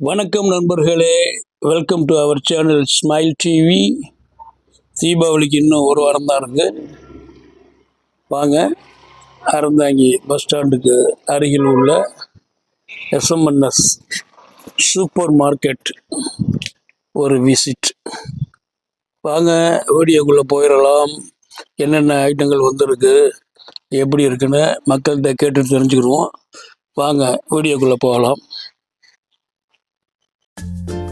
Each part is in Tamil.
வணக்கம் நண்பர்களே. Welcome to our channel smile TV தீபாவளிக்கு இன்னும் ஒரு வாரம் தான் இருக்கு. வாங்க அறந்தாங்கி பஸ் ஸ்டாண்டுக்கு அருகில் உள்ள எஸ்எம்என்எஸ் சூப்பர் மார்க்கெட் ஒரு விசிட் வாங்க வீடியோக்குள்ளே போயிடலாம் என்னென்ன ஐட்டங்கள் வந்திருக்கு எப்படி இருக்குன்னு மக்கள்கிட்ட கேட்டு தெரிஞ்சுக்கிடுவோம். வாங்க வீடியோக்குள்ளே போகலாம். Thank you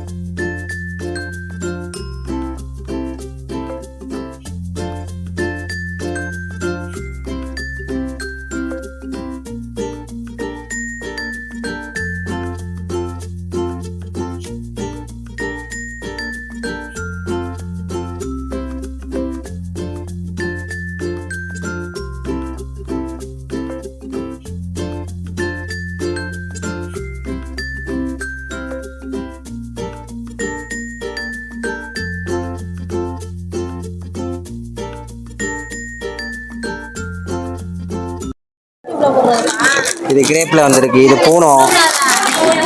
இது கிரேப்பில் வந்திருக்கு. இது பூனம்.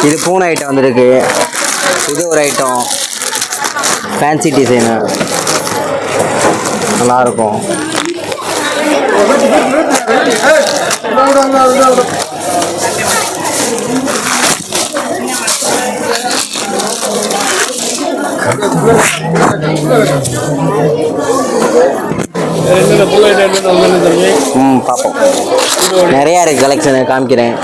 இது பூனை ஐட்டம் வந்திருக்கு. இது ஒரு ஐட்டம் ஃபேன்சி டிசைனு நல்லாயிருக்கும். என்னென்ன ம் பார்ப்போம் நிறையா இருக்குது கலெக்ஷனு காமிக்கிறேன்.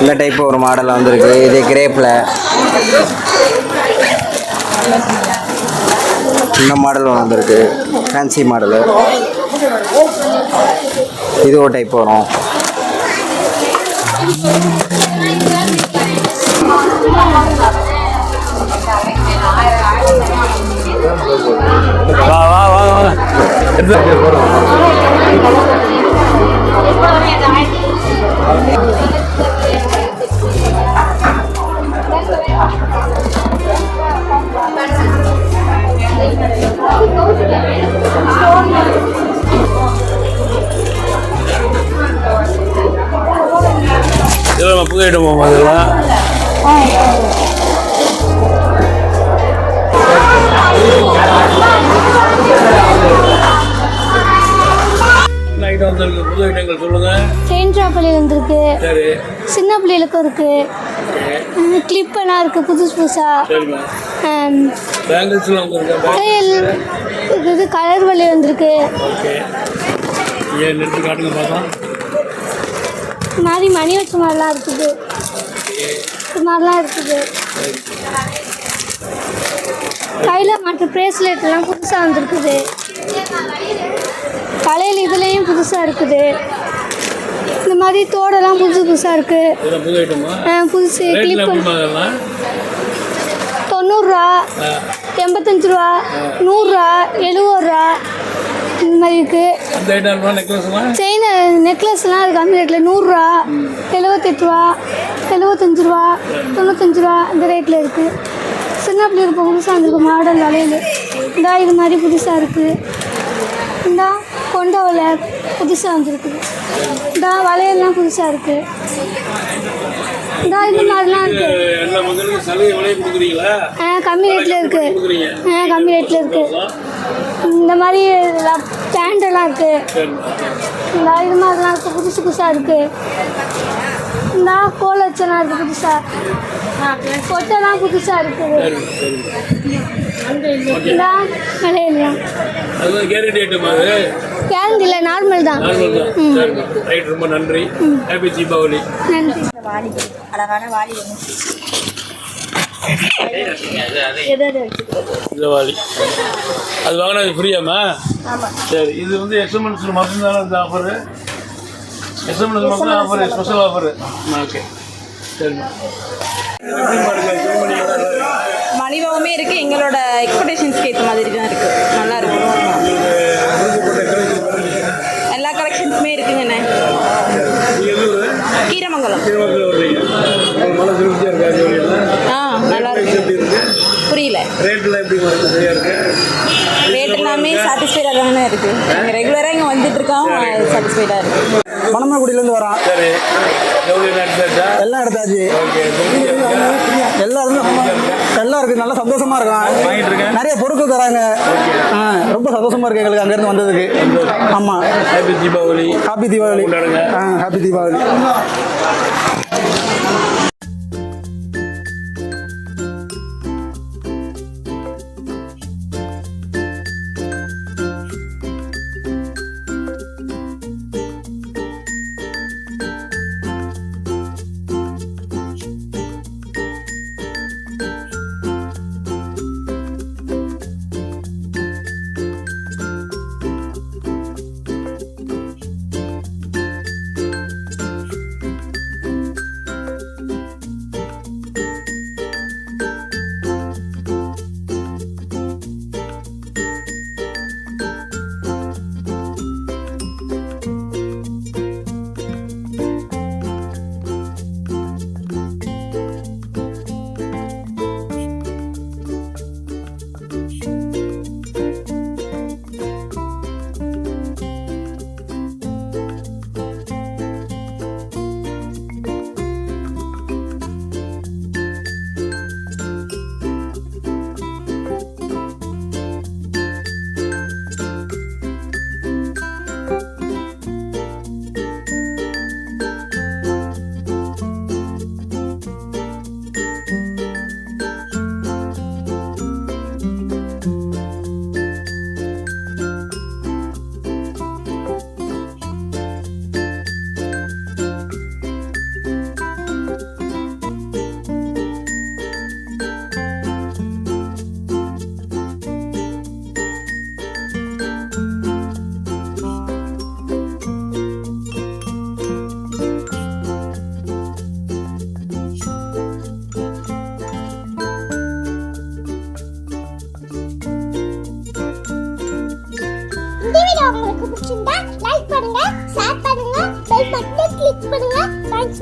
இந்த டைப் ஒரு மாடல் வந்திருக்கு. இது கிரேப்பில் இந்த மாடல் ஒன்று வந்திருக்கு. ஃபேன்சி மாடலு இது ஒரு டைப் வரும். இதெல்லாம் புது ஐட்டம் அதெல்லாம் சின்ன பிள்ளைகளுக்கும் இருக்கு. கிளிப் எல்லாம் இருக்கு புதுசு புதுசா. சரிம்மா. ஆம், பேங்கிள்ஸ்லாம் வந்திருக்கா கையில் இது கலர் வலி வந்திருக்கு. மாதிரி மணி வச்ச மாதிரிலாம் இருக்குது. இது மாதிரிலாம் இருக்குது. கையில் மாற்ற பிரேஸ்லெட் எல்லாம் புதுசாக வந்திருக்குது. தலையில் இதுலேயும் புதுசாக இருக்குது. மாதிரி தோடெல்லாம் புதுசு புதுசாக இருக்குது புதுசு ரேட்டில் கிளிப் எப்படிமா அதெல்லாம் தொண்ணூறுரூவா எண்பத்தஞ்சு ரூபா நூறுரூவா எழுபது ரூபா இந்த மாதிரி இருக்குது செயின் நெக்லஸ்லாம் அது கம்மி ரேட்டில் நூறுரூவா எழுபத்தெட்டு ரூபா எழுபத்தஞ்சு ரூபா தொண்ணூத்தஞ்சு ரூபா இந்த ரேட்டில் இருக்குது சின்ன பிள்ளைங்க இப்போ புதுசாக வந்திருக்கு மாடல் வளையல். இந்தா இது மாதிரி புதுசாக இருக்குது இந்தா கொண்ட வலை புதுசாக வந்திருக்குது இந்தா வளையல்லாம் புதுசாக இருக்குது இந்தா இது மாதிரிலாம் இருக்குது ஆ கம்மி ரேட்டில் இருக்குது ஆ கம்மி ரேட்டில் இருக்குது இந்த மாதிரி பேண்டெல்லாம் இருக்குது இந்த இது மாதிரிலாம் இருக்குது புதுசு புதுசாக இருக்குது இந்த கோல் வச்செல்லாம் இருக்குது. புதுசாக கொட்டைலாம் புதுசாக இருக்குது இந்த மலையெல்லாம் கேரண்டி இல்லை நார்மல் தான். நார்மல் தான். சரிம்மா. ரைட் ரொம்ப நன்றி. ஹாப்பி தீபாவளி நன்றி. வாளி அழகான வாளி ஒன்று தீபாவளி அது வாங்கினா அது ஃப்ரீயாம்மா சரி இது வந்து எஸ்எம்என்ஸில் மட்டும்தானே இந்த ஆஃபரு எஸ்எம்என்ஸ் மட்டும் ஆஃபர் ஸ்பெஷல் ஆஃபரு ஓகே சரிம்மா. மலிவாகவுமே இருக்குது எங்களோட எக்ஸ்பெக்டேஷன்ஸ்க்கு ஏற்ற மாதிரி தான் இருக்குது நல்லா இருக்கும் கலெக்ஷன்ஸுமே இருக்குங்கண்ணே கீரமங்கலம் திருமணத்தில் வர்றீங்க உங்களுக்கு மன திருப்தியாக இருக்கா ஜோடியெல்லாம் ஆ நல்லா எப்படி இருக்கு இருக்கு புரியல ரேட்டில் எப்படி இருக்கு சரியா இருக்கு இருக்குது நாங்கள் ரெகுலராக இங்கே வந்துட்டு இருக்கோம். சாட்டிஸ்ஃபைடாக இருக்குது இது மணமக்குடியிலேருந்து வரோம் சரி. எல்லாம் எடுத்தாச்சு. எல்லாம் இருந்து எல்லாம் இருக்கு நல்லா சந்தோஷமா இருக்கும் இருக்கேன். நிறைய பொருட்கள் தராங்க. ரொம்ப சந்தோஷமா இருக்கு எங்களுக்கு அங்கேருந்து வந்ததுக்கு. ஆமா. Happy Deepavali happy Deepavali happy Deepavali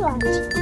是。